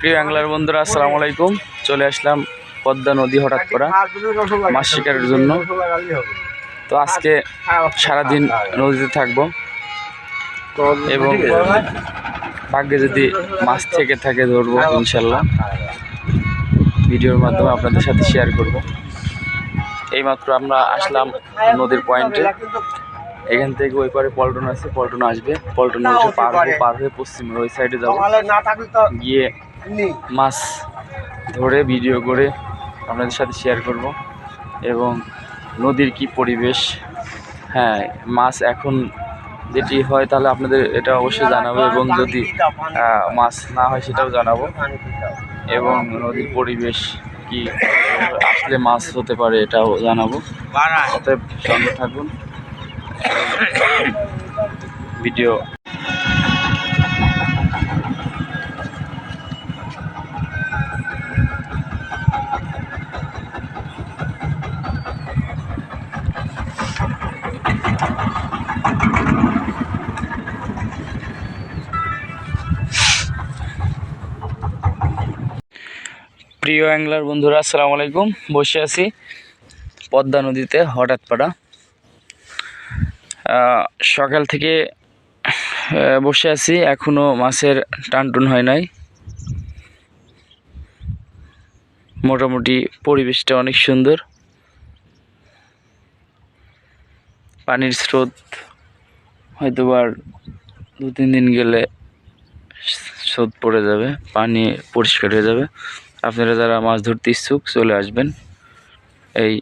প্রিয় অ্যাংলার বন্ধুরা, আসসালামু আলাইকুম। চলে আসলাম পদ্মা নদী হঠাৎ করা মাছ শিকারের জন্য। তো আজকে সারাদিন নদীতে থাকব। এবং ভাগ্যে যদি মাছ থেকে থাকে ধরবো, ইনশাল্লাহ। ভিডিওর মাধ্যমে আপনাদের সাথে শেয়ার করব। এইমাত্র আমরা আসলাম নদীর পয়েন্টে এখান থেকে ওই পারে পল্টন আছে পল্টন আসবে। পল্টনে পার হয়ে পার হয়ে ওই সাইডে যাব। গিয়ে মাছ ধরে ভিডিও করে আপনাদের সাথে শেয়ার করব। এবং নদীর কি পরিবেশ? হ্যাঁ মাছ এখন যেটি হয় তাহলে আপনাদের এটা অবশ্যই জানাব এবং যদি মাছ না হয় সেটাও জানাব। এবং নদীর পরিবেশ কি আসলে মাছ হতে পারে এটাও জানাব। অতএব সঙ্গে থাকুন। ভিডিও। প্রিয় অ্যাংলার বন্ধুরা আসসালামু আলাইকুম। বসে আছি পদ্মা নদীতে হঠাৎ পাড়া। সকাল থেকে বসে আছি। এখনও মাছের টানটুন হয় নাই। মোটামুটি পরিবেশটা অনেক সুন্দর। পানির স্রোত হয়তো আর দু, তিন দিন গেলে স্রোত পড়ে যাবে, পানি পরিষ্কার হয়ে যাবে। আপনারা যারা মাছ ধরতে ইচ্ছুক, চলে আসবেন। এই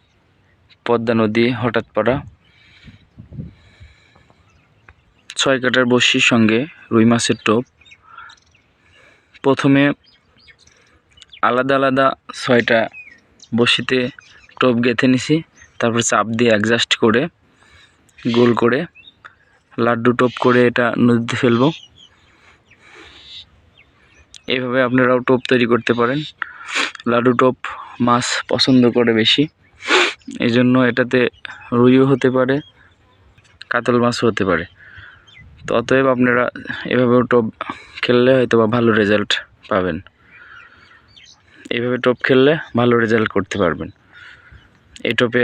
পদ্মা নদী, হঠাৎ পাড়া। ছয় কাটার বড়শির সঙ্গে রুই মাছের টোপ। প্রথমে আলাদা আলাদা ছয়টা বড়শিতে টোপ গেঁথে নিছি, তারপর চাপ দিয়ে অ্যাডজাস্ট করে, গোল করে লাড্ডু টোপ করে এটা নদীতে ফেলব। এইভাবে আপনারাও টোপ তৈরি করতে পারেন। লাড্ডু টোপ মাছ পছন্দ করে বেশি। এই জন্য এটাতে রুইও হতে পারে, কাতল মাছও হতে পারে। তো অতএব আপনারা এভাবেও টোপ খেললে হয়তো বা ভালো রেজাল্ট পাবেন। এইভাবে টোপ খেললে ভালো রেজাল্ট করতে পারবেন। এই টোপে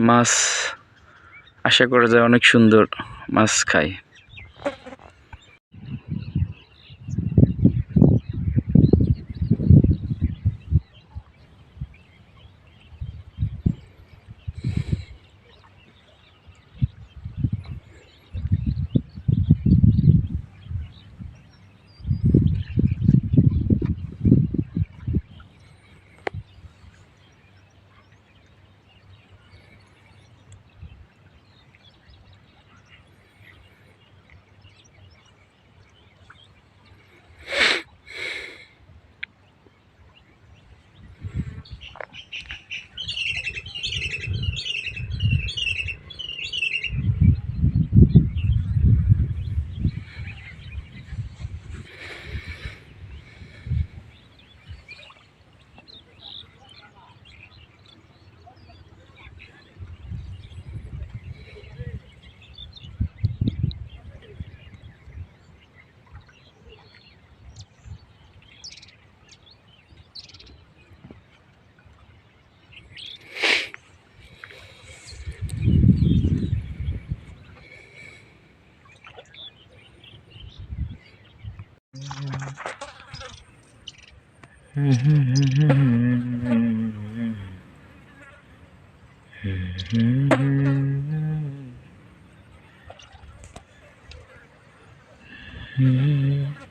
মাছ, আশা করা যায়, অনেক সুন্দর মাছ খায়। Mm-hmm.